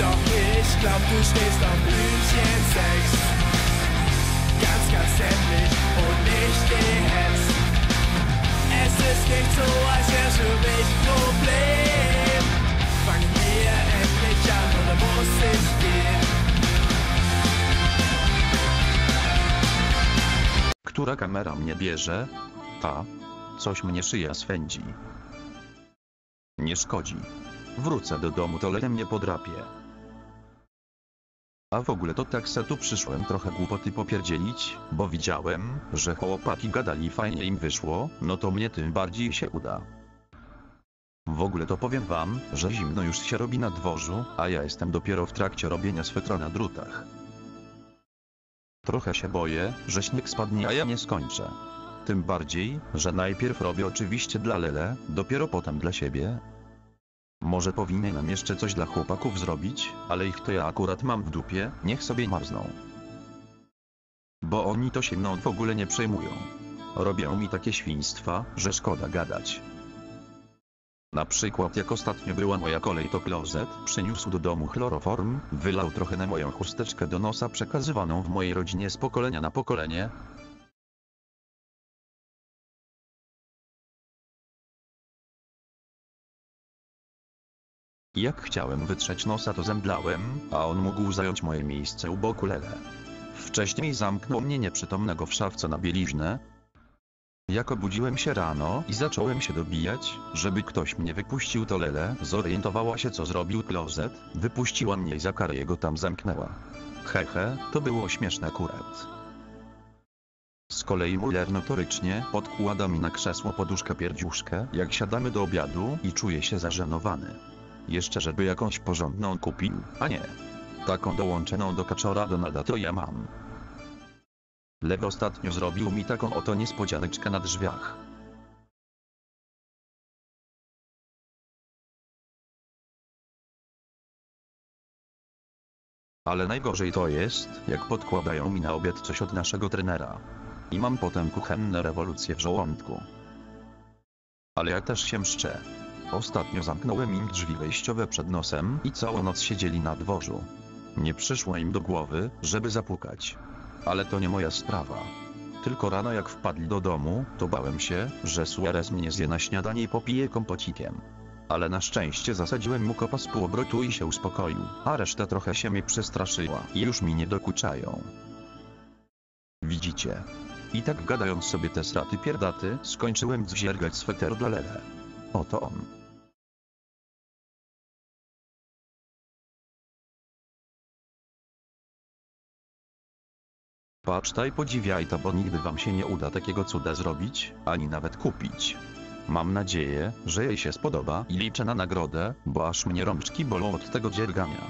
Doch ich glaub, du stehst auf Blümchen Sex. Ganz, ganz hässlich und nicht gehetzt. Es ist nicht so, als wär's für mich Problem. Fangen wir endlich an oder muss ich gehen? Która kamera mnie bierze? Ta. Coś mnie szyja swędzi. Nie szkodzi. Wrócę do domu, to lele mnie podrapie. A w ogóle to tak se tu przyszłem trochę głupoty popierdzielić, bo widziałem, że chłopaki gadali fajnie im wyszło, no to mnie tym bardziej się uda. W ogóle to powiem wam, że zimno już się robi na dworzu, a ja jestem dopiero w trakcie robienia swetra na drutach. Trochę się boję, że śnieg spadnie, a ja nie skończę. Tym bardziej, że najpierw robię oczywiście dla Lele, dopiero potem dla siebie. Może powinienem jeszcze coś dla chłopaków zrobić, ale ich to ja akurat mam w dupie, niech sobie marzną. Bo oni to się mną w ogóle nie przejmują. Robią mi takie świństwa, że szkoda gadać. Na przykład jak ostatnio była moja kolej to klozet przyniósł do domu chloroform, wylał trochę na moją chusteczkę do nosa przekazywaną w mojej rodzinie z pokolenia na pokolenie, Jak chciałem wytrzeć nosa to zemdlałem, a on mógł zająć moje miejsce u boku Lele. Wcześniej zamknął mnie nieprzytomnego w szafce na bieliznę. Jak obudziłem się rano i zacząłem się dobijać, żeby ktoś mnie wypuścił to Lele zorientowała się co zrobił klozet, wypuściła mnie i za karę jego tam zamknęła. Hehe, to było śmieszne akurat. Z kolei Muller notorycznie podkłada mi na krzesło poduszkę pierdziuszkę, jak siadamy do obiadu i czuję się zażenowany. Jeszcze żeby jakąś porządną kupił, a nie. Taką dołączoną do kaczora Donalda to ja mam. Lew ostatnio zrobił mi taką oto niespodzianeczkę na drzwiach. Ale najgorzej to jest, jak podkładają mi na obiad coś od naszego trenera. I mam potem kuchenne rewolucje w żołądku. Ale ja też się mszczę. Ostatnio zamknąłem im drzwi wejściowe przed nosem i całą noc siedzieli na dworzu. Nie przyszło im do głowy, żeby zapukać. Ale to nie moja sprawa. Tylko rano jak wpadli do domu, to bałem się, że Suarez mnie zje na śniadanie i popije kompocikiem. Ale na szczęście zasadziłem mu kopa z półobrotu i się uspokoił, a reszta trochę się mnie przestraszyła i już mi nie dokuczają. Widzicie? I tak gadając sobie te sraty pierdaty, skończyłem dziergać sweter dla Lele. Oto on. Patrztaj podziwiaj to, bo nigdy wam się nie uda takiego cuda zrobić, ani nawet kupić. Mam nadzieję, że jej się spodoba i liczę na nagrodę, bo aż mnie rączki bolą od tego dziergania.